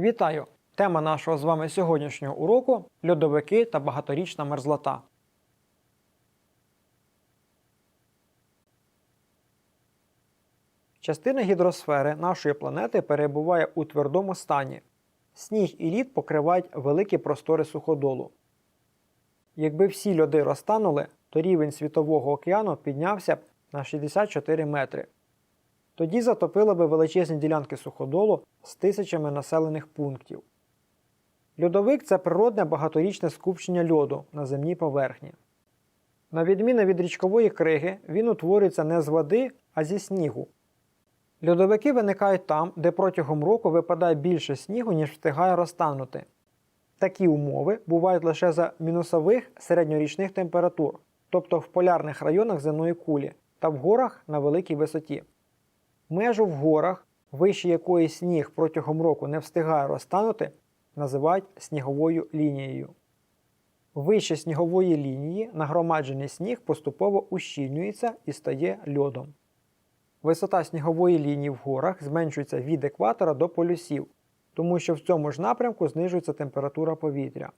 Вітаю! Тема нашого з вами сьогоднішнього уроку льодовики та багаторічна мерзлота. Частина гідросфери нашої планети перебуває у твердому стані. Сніг і лід покривають великі простори суходолу. Якби всі льоди розтанули, то рівень Світового океану піднявся б на 64 метри. Тоді затопило би величезні ділянки суходолу з тисячами населених пунктів. Льодовик це природне багаторічне скупчення льоду на земній поверхні. На відміну від річкової криги, він утворюється не з води, а зі снігу. Льодовики виникають там, де протягом року випадає більше снігу, ніж встигає розтанути. Такі умови бувають лише за мінусових середньорічних температур, тобто в полярних районах земної кулі та в горах на великій висоті. Межу в горах, вище якої сніг протягом року не встигає розтанути, називають сніговою лінією. Вище снігової лінії нагромаджений сніг поступово ущільнюється і стає льодом. Висота снігової лінії в горах зменшується від екватора до полюсів, тому що в цьому ж напрямку знижується температура повітря.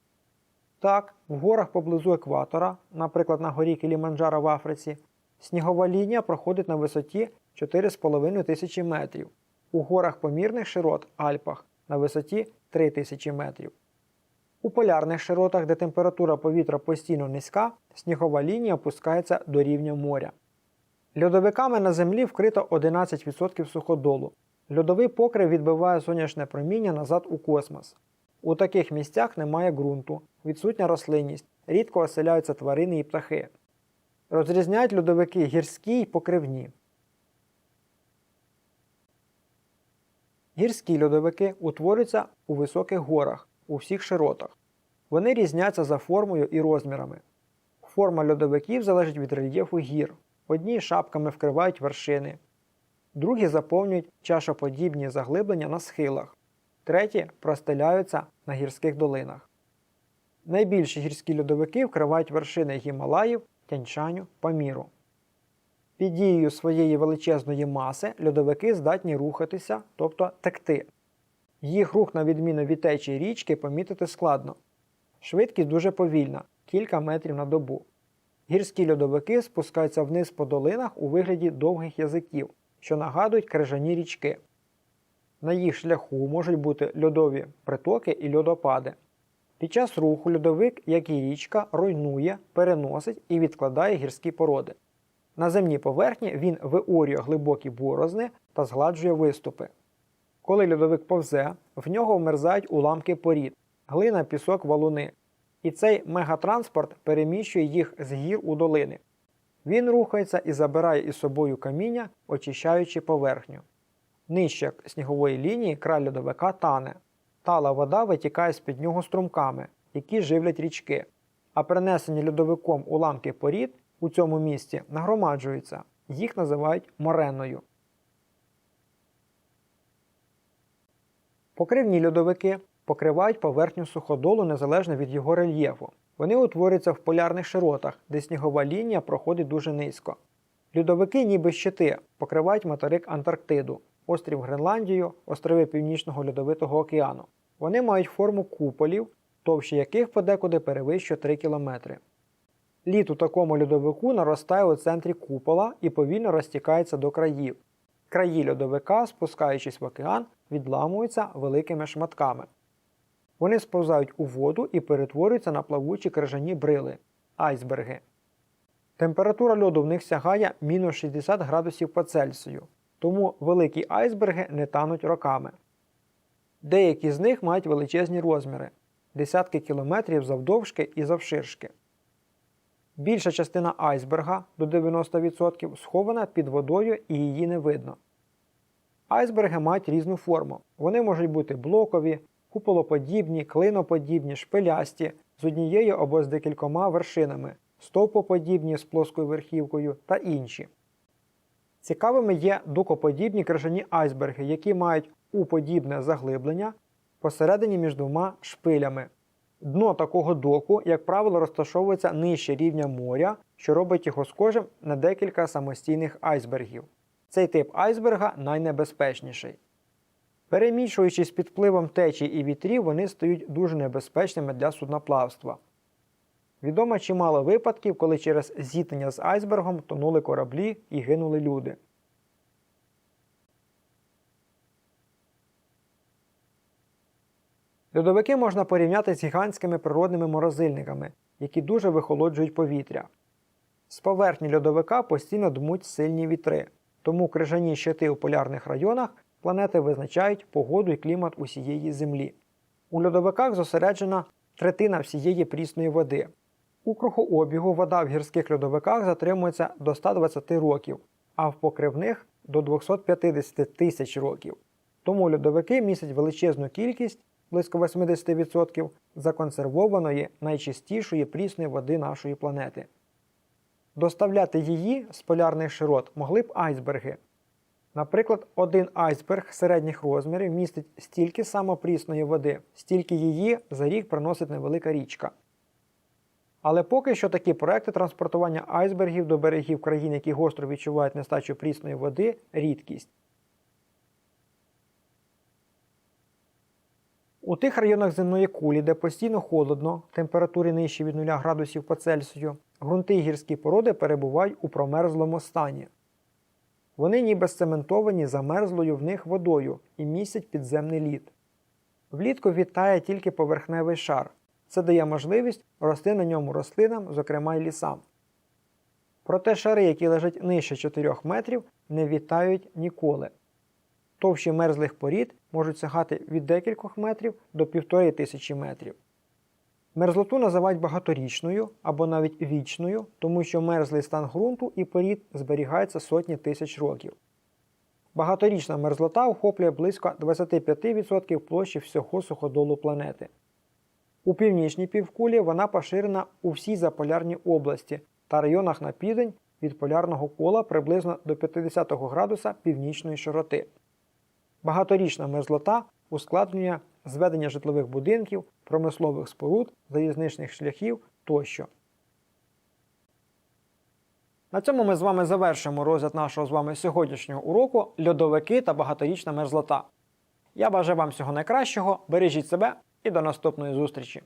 Так, в горах поблизу екватора, наприклад на горі Кіліманджаро в Африці, снігова лінія проходить на висоті 4,5 тисячі метрів, у горах помірних широт Альпах на висоті 3000 метрів. У полярних широтах, де температура повітря постійно низька, снігова лінія опускається до рівня моря. Льодовиками на землі вкрито 11% суходолу. Льодовий покрив відбиває сонячне проміння назад у космос. У таких місцях немає ґрунту, відсутня рослинність, рідко оселяються тварини і птахи. Розрізняють льодовики гірські й покривні. Гірські льодовики утворюються у високих горах у всіх широтах. Вони різняться за формою і розмірами. Форма льодовиків залежить від рельєфу гір. Одні шапками вкривають вершини, другі заповнюють чашоподібні заглиблення на схилах, треті простеляються на гірських долинах. Найбільші гірські льодовики вкривають вершини Гімалаїв, Тяньшаню, Паміру. Під дією своєї величезної маси льодовики здатні рухатися, тобто текти. Їх рух, на відміну від течії річки, помітити складно. Швидкість дуже повільна кілька метрів на добу. Гірські льодовики спускаються вниз по долинах у вигляді довгих язиків, що нагадують крижані річки. На їх шляху можуть бути льодові притоки і льодопади. Під час руху льодовик, як і річка, руйнує, переносить і відкладає гірські породи. На земній поверхні він виорює глибокі борозни та згладжує виступи. Коли льодовик повзе, в нього вмерзають уламки порід, глина, пісок, валуни. І цей мегатранспорт переміщує їх з гір у долини. Він рухається і забирає із собою каміння, очищаючи поверхню. Нижче снігової лінії край льодовика тане. Тала вода витікає з-під нього струмками, які живлять річки, а принесені льодовиком уламки порід у цьому місці нагромаджуються, їх називають мореною. Покривні льодовики покривають поверхню суходолу незалежно від його рельєфу. Вони утворюються в полярних широтах, де снігова лінія проходить дуже низько. Льодовики, ніби щити, покривають материк Антарктиду, острів Гренландію, острови Північного Льодовитого океану. Вони мають форму куполів, товщі яких подекуди перевищує 3 км. Лід у такому льодовику наростає у центрі купола і повільно розтікається до країв. Краї льодовика, спускаючись в океан, відламуються великими шматками. Вони сповзають у воду і перетворюються на плавучі крижані брили айсберги. Температура льоду в них сягає мінус 60 градусів по Цельсію, тому великі айсберги не тануть роками. Деякі з них мають величезні розміри десятки кілометрів завдовжки і завширшки. Більша частина айсберга до 90% схована під водою і її не видно. Айсберги мають різну форму. Вони можуть бути блокові, куполоподібні, клиноподібні, шпилясті з однією або з декількома вершинами, стовпоподібні з плоскою верхівкою та інші. Цікавими є дукоподібні крижані айсберги, які мають уподібне заглиблення посередині між двома шпилями. Дно такого доку, як правило, розташовується нижче рівня моря, що робить його схожим на декілька самостійних айсбергів. Цей тип айсберга найнебезпечніший. Перемішуючись під впливом течії і вітрів, вони стають дуже небезпечними для судноплавства. Відомо чимало випадків, коли через зіткнення з айсбергом тонули кораблі і гинули люди. Льодовики можна порівняти з гігантськими природними морозильниками, які дуже вихолоджують повітря. З поверхні льодовика постійно дмуть сильні вітри, тому крижані щити у полярних районах планети визначають погоду і клімат усієї Землі. У льодовиках зосереджена третина всієї прісної води. У кругообігу вода в гірських льодовиках затримується до 120 років, а в покривних до 250 тисяч років. Тому льодовики містять величезну кількість близько 80% законсервованої найчистішої прісної води нашої планети. Доставляти її з полярних широт могли б айсберги. Наприклад, один айсберг середніх розмірів містить стільки самопрісної води, стільки її за рік приносить невелика річка. Але поки що такі проекти транспортування айсбергів до берегів країн, які гостро відчувають нестачу прісної води, рідкість. У тих районах земної кулі, де постійно холодно, температури нижчі від 0 градусів по Цельсію, ґрунти і гірські породи перебувають у промерзлому стані. Вони ніби сцементовані замерзлою в них водою і містять підземний лід. Влітку вітає тільки поверхневий шар. Це дає можливість рости на ньому рослинам, зокрема й лісам. Проте шари, які лежать нижче 4 метрів, не вітають ніколи. Товщі мерзлих порід можуть сягати від декількох метрів до півтори тисячі метрів. Мерзлоту називають багаторічною або навіть вічною, тому що мерзлий стан ґрунту і порід зберігається сотні тисяч років. Багаторічна мерзлота охоплює близько 25% площі всього суходолу планети. У північній півкулі вона поширена у всій заполярній області та районах на південь від полярного кола приблизно до 50 градуса північної широти. Багаторічна мерзлота ускладнення зведення житлових будинків, промислових споруд, залізничних шляхів тощо. На цьому ми з вами завершимо розгляд нашого з вами сьогоднішнього уроку льодовики та багаторічна мерзлота. Я бажаю вам всього найкращого, бережіть себе і до наступної зустрічі!